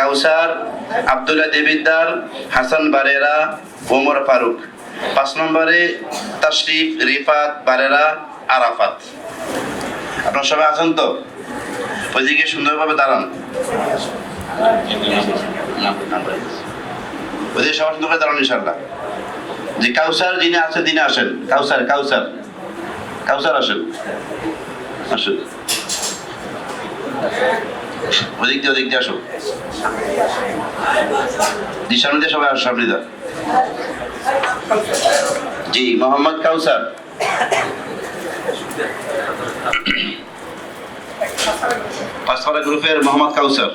কাউসার, আবদুল্লাহ দেবিদ্দার, হাসান বারেরা, ওমর ফারুক। পাঁচ নম্বরে তাশরিফ, রিফাত, বারেরা, আরাফাত। আপনার সবাই আছেন তো? ওইদিকে সুন্দরভাবে দাঁড়ান। ওইদিকে সবার সুন্দর করে দাঁড়ান ইনশাল্লাহ যে কাউসার যিনি আছেন, তিনি আসেন। কাউসার কাউসার। কাউসার আসেন। আসেন। ওদিক দিয়ে ওদিক দিয়ে আসো। জি সামনে সবাই আসো সামনে দিয়ে জি, মোহাম্মদ কাউসার। পাঁচপাড়া গ্রুপের মোহাম্মদ কাউসার।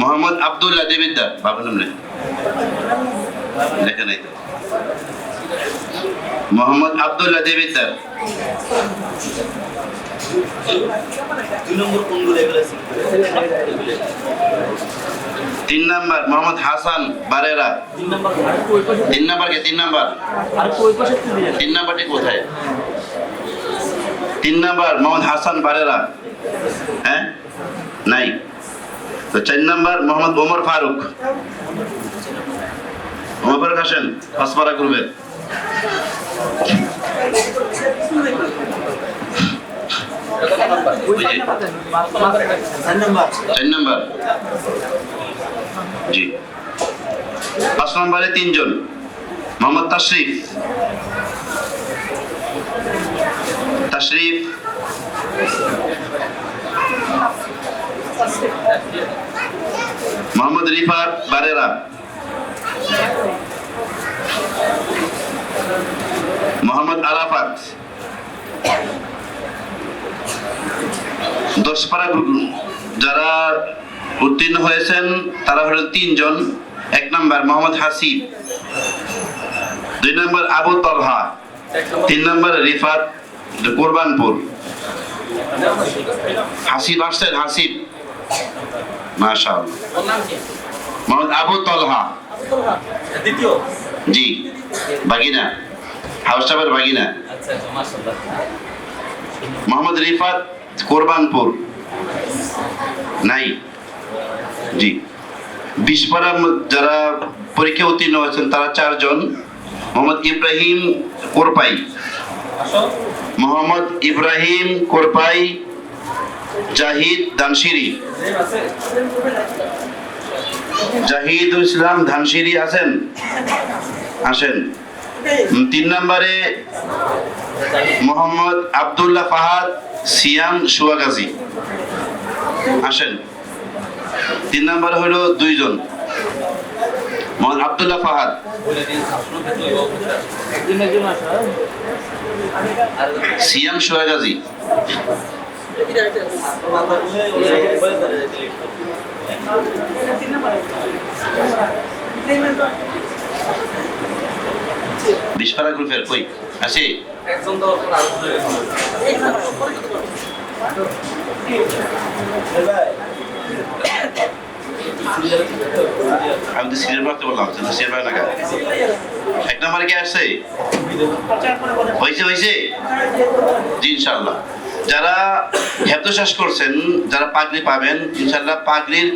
মোহাম্মদ আবদুল্লাহ দেবিদ্দার, বাবার নাম লেখা। নাই মোহাম্মদ আবদুল্লাহ দেবিদ্দার। দুই নম্বর কোনগুলো এগুলো তিন নাম্বার মোহাম্মদ হাসান বারেরা। তিন নম্বর আর তিন নাম্বার কে? তিন নাম্বার। তিন নাম্বারটি কোথায়? তিন নাম্বার মোহাম্মদ হাসান বারেরা। হ্যাঁ? নাই। তো চার নাম্বার মোহাম্মদ ওমর ফারুক। ওমর ফারুক আসেন পাঁচপাড়া গ্রুপের পাতেন জি। পাঁচ নম্বরে তিনজন। মোহাম্মদ তাশরিফ। তাশরিফ। মোহাম্মদ রিফাত বারেরা। মোহাম্মদ আরাফাত। দশপাড়া যারা উত্তীর্ণ হয়েছেন তারা হলো তিনজন। এক নম্বর মোহাম্মদ হাসিব। দুই নম্বর আবু তলহা। তিন নম্বর রিফাত কোরবানপুর। হাসিব আসছেন হাসিব। মাশাল মোহাম্মদ আবু তলহা। জি। বাগিনা। হাউস বাগিনা। আচ্ছা মোহাম্মদ রিফাত কোরবানপুর। নাই? জি। বিশপাড়া যারা পরীক্ষা উত্তীর্ণ হয়েছেন, তারা চারজন। মোহাম্মদ ইব্রাহিম কোরপাই। মোহাম্মদ ইব্রাহিম কোরপাই, জাহিদ দানশিরি জাহিদুল ইসলাম ধানসিরি আছেন? আসেন। তিন নম্বরে মোহাম্মদ আবদুল্লাহ ফাহাদ সিয়াম সুয়াগাজী। আসেন। তিন নম্বরে হলো দুইজন। মোহাম্মদ আবদুল্লাহ ফাহাদ। দিন আসলো কিন্তু আসো বিশপাড়া গ্রুপের, কই? আরও আমি তো সিরিয়াল রাখতে বললাম তো সিরিয়াল রাখ না এক নম্বরে কি আসছে? হয়েছে হয়েছে জি ইনশাল্লাহ যারা হেফত শ্বাস করছেন, যারা পাগড়ি পাবেন ইনশাল্লাহ পাগড়ির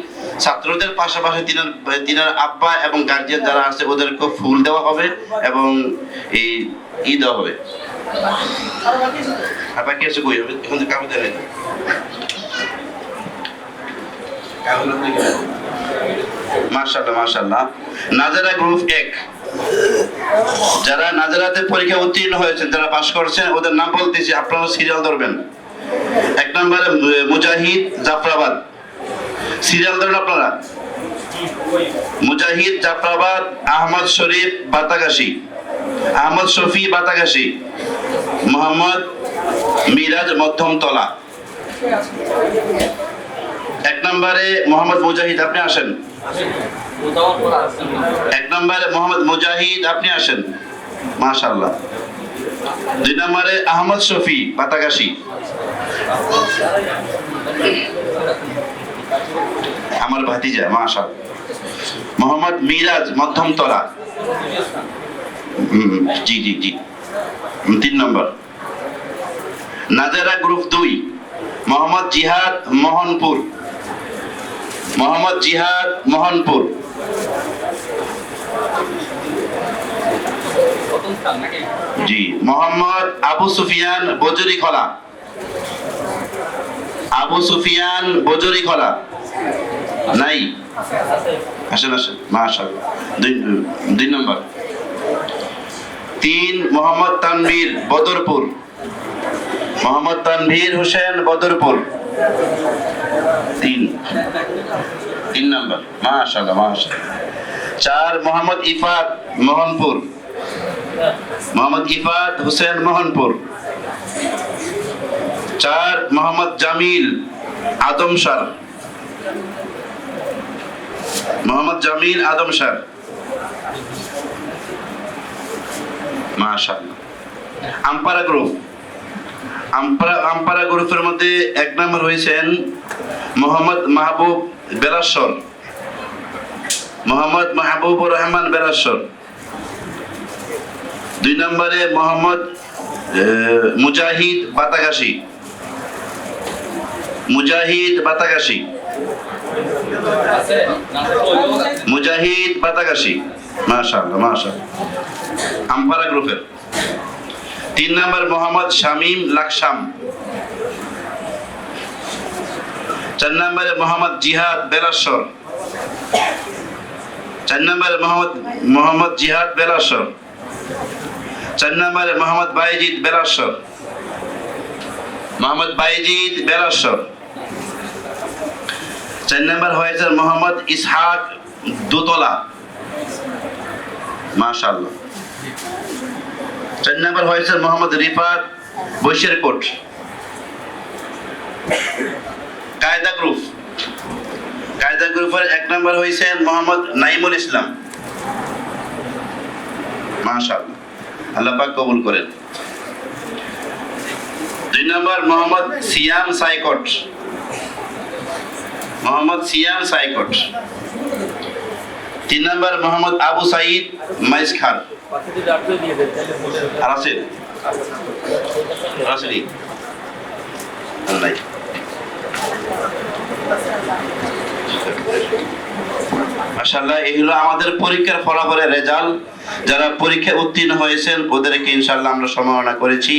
ছাত্রদের পাশাপাশি তিনার তিনার আব্বা এবং গার্জিয়ান যারা আছে ওদেরকে ফুল দেওয়া হবে এবং এই ই দেওয়া হবে। আর বাকি আছে কই? হবে এখন কাগজ দেয় মার্শাল্লাহ মার্শাল্লাহ নাজারা গ্রুপ এক। যারা নাজারাতে পরীক্ষা উত্তীর্ণ হয়েছেন, যারা পাশ করছেন, ওদের নাম বলতেছি, আপনারা সিরিয়াল ধরবেন। এক নম্বরে মুজাহিদ জাফরাবাদ। সিরিয়াল মুজাহিদ, জাফরাবাদ, আহমদ শরীফ, বাতাগাসি। আহমদ শফি, বাতাগাসি। মোহাম্মদ মিরাজ মধ্যমতলা এক নম্বরে মোহাম্মদ মুজাহিদ, আপনি আসেন। এক নম্বরে মোহাম্মদ মুজাহিদ, আপনি আসেন। মাশাল্লাহ দুই নম্বরে আহমদ শফি পাতাকাশি আমার ভাতিজা মাশাল মোহাম্মদ মিরাজ মধ্যমতলা। হুম, জি জি জি। তিন নম্বর। নাজারা গ্রুপ দুই মোহাম্মদ জিহাদ মোহনপুর। মোহাম্মদ জিহাদ মোহনপুর। জি মোহাম্মদ আবু সুফিয়ান বজরি খলা আবু সুফিয়ান বজরি খলা। নাই? আসেন আসেন। মাশাআল্লাহ। দুই দুই নম্বর। তিন, মোহাম্মদ তানভীর, বদরপুর। মোহাম্মদ তানভীর হোসেন, বদরপুর। তিন। তিন নম্বর। মাশাআল্লাহ মাশাআল্লাহ। চার, মোহাম্মদ ইফাত, মোহনপুর। মোহাম্মদ ইফাত হোসেন, মোহনপুর। চার মোহাম্মদ জামিল আদমসার মোহাম্মদ জামিল আদমসার মাশাআল্লাহ। আম্পারা গ্রুপ আম্পারা আম্পারা গ্রুপের মধ্যে এক নম্বর হয়েছেন মোহাম্মদ মাহবুব বেলাশ্বর মোহাম্মদ মাহবুবুর রহমান বেলাশ্বর দুই নম্বরে মোহাম্মদ মুজাহিদ বাতাগাসি মুজাহিদ বাতাগাসি মুজাহিদ বাতাগাসি মাশাআল্লাহ মাশাআল্লাহ। আম্পারা গ্রুপের। তিন নম্বর মোহাম্মদ শামীম লাকসাম। চার নম্বরে মোহাম্মদ জিহাদ বেলাশ্বর চার নম্বরে মোহাম্মদ মোহাম্মদ জিহাদ বেলাশ্বর চার নম্বরে মোহাম্মদ বাইজিদ বেলাশ্বর মোহাম্মদ বাইজিদ বেলাশ্বর চার নম্বর হয়েছে মোহাম্মদ ইসহাক দোতলা। মাশাআল্লাহ। চার নম্বর হয়েছে মোহাম্মদ রিফাত বৈশের কোট কায়দা গ্রুপ। কায়দা গ্রুপের এক নম্বর হয়েছেন মোহাম্মদ নাইমুল ইসলাম। মাশাআল্লাহ। আল্লাহ পাক কবুল করেন। দুই নম্বর মোহাম্মদ সিয়াম সাইকট। মোহাম্মদ সিয়াম সাইকট। তিন নম্বর মোহাম্মদ আবু সাইদ মাইস খান। মাশাআল্লাহ, এই হলো আমাদের পরীক্ষার ফলাফলের রেজাল্ট। যারা পরীক্ষায় উত্তীর্ণ হয়েছেন, ওদেরকে ইনশাল্লাহ আমরা সম্মাননা করেছি।